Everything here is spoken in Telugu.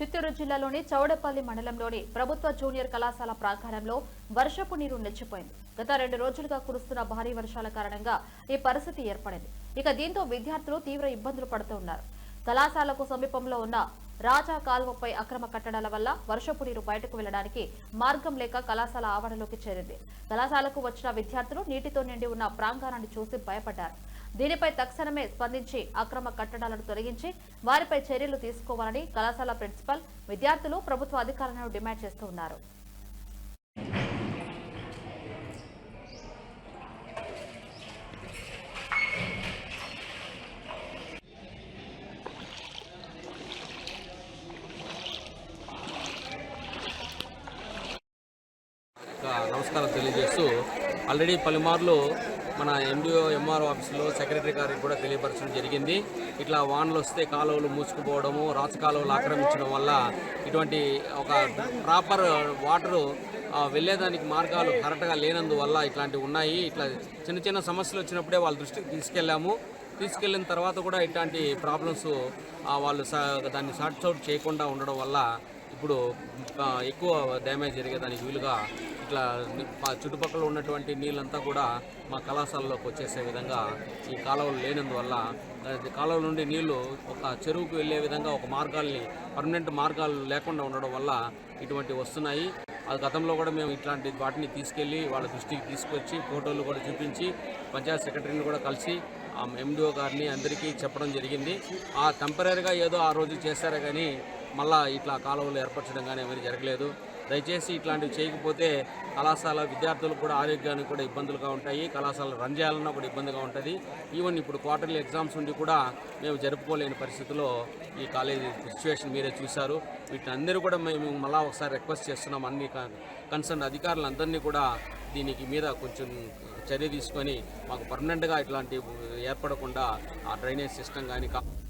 చిత్తూరు జిల్లాలోని చౌడపల్లి మండలంలోని ప్రభుత్వ జూనియర్ కళాశాల ప్రాంగణంలో వర్షపు నీరు నిలిచిపోయింది. గత రెండు రోజులుగా కురుస్తున్న భారీ వర్షాల కారణంగా ఈ పరిస్థితి ఏర్పడింది. ఇక దీంతో విద్యార్థులు తీవ్ర ఇబ్బందులు పడుతూ ఉన్నారు. కళాశాలకు సమీపంలో ఉన్న రాజా కాల్వపై అక్రమ కట్టడాల వల్ల వర్షపు నీరు బయటకు వెళ్ళడానికి మార్గం లేక కళాశాల ఆవరణలోకి చేరింది. కళాశాలకు వచ్చిన విద్యార్థులు నీటితో నిండి ఉన్న ప్రాంగణాన్ని చూసి భయపడ్డారు. దీనిపై తక్షణమే స్పందించి అక్రమ కట్టడాలను తొలగించి వారిపై చర్యలు తీసుకోవాలని కళాశాల ప్రిన్సిపల్ విద్యార్థులు ప్రభుత్వ అధికారులను డిమాండ్ చేస్తూ ఉన్నారు. నమస్కారం తెలియజేస్తూ ఆల్రెడీ పలుమార్లు మన ఎండిఓ ఎంఆర్ఓ ఆఫీసులో సెక్రటరీ గారికి కూడా తెలియపరచడం జరిగింది. ఇట్లా వానలు వస్తే కాలువలు మూసుకుపోవడము రాచ కాలువలు ఆక్రమించడం వల్ల ఇటువంటి ఒక ప్రాపర్ వాటరు వెళ్ళేదానికి మార్గాలు కరెక్ట్గా లేనందువల్ల ఇట్లాంటివి ఉన్నాయి. ఇట్లా చిన్న చిన్న సమస్యలు వచ్చినప్పుడే వాళ్ళ దృష్టికి తీసుకెళ్ళాము. తీసుకెళ్ళిన తర్వాత కూడా ఇట్లాంటి ప్రాబ్లమ్స్ వాళ్ళు దాన్ని సార్ట్ అవుట్ చేయకుండా ఉండడం వల్ల ఇప్పుడు ఎక్కువ డ్యామేజ్ జరిగేదానికి వీలుగా ఇట్లా మా చుట్టుపక్కల ఉన్నటువంటి నీళ్ళంతా కూడా మా కళాశాలలోకి వచ్చేసే విధంగా ఈ కాలువలు లేనందువల్ల కాలువ నుండి నీళ్ళు ఒక చెరువుకు వెళ్ళే విధంగా ఒక మార్గాల్ని పర్మనెంట్ మార్గాలు లేకుండా ఉండడం వల్ల ఇటువంటి వస్తున్నాయి. అది గతంలో కూడా మేము ఇట్లాంటి వాటిని తీసుకెళ్ళి వాళ్ళ దృష్టికి తీసుకొచ్చి ఫోటోలు కూడా చూపించి పంచాయత్ సెక్రటరీని కూడా కలిసి ఆ ఎండిఓ గారిని అందరికీ చెప్పడం జరిగింది. ఆ టెంపరీగా ఏదో ఆ రోజు చేశారే కానీ మళ్ళా ఇట్లా కాలువలు ఏర్పరచడం కానీ ఏమీ జరగలేదు. దయచేసి ఇట్లాంటివి చేయకపోతే కళాశాల విద్యార్థులకు కూడా ఆరోగ్యానికి కూడా ఇబ్బందులుగా ఉంటాయి. కళాశాల రన్ చేయాలన్నా కూడా ఇబ్బందిగా ఉంటుంది. ఈవెన్ ఇప్పుడు క్వార్టర్లీ ఎగ్జామ్స్ ఉండి కూడా మేము జరుపుకోలేని పరిస్థితిలో ఈ కాలేజీ సిచ్యువేషన్ మీరే చూశారు. వీటిని అందరూ కూడా మేము మళ్ళీ ఒకసారి రిక్వెస్ట్ చేస్తున్నాం. అన్ని కన్సర్న్ అధికారులందరినీ కూడా దీనికి మీద కొంచెం చర్య తీసుకొని మాకు పర్మనెంట్గా ఇట్లాంటి ఏర్పడకుండా ఆ డ్రైనేజ్ సిస్టమ్ కానీ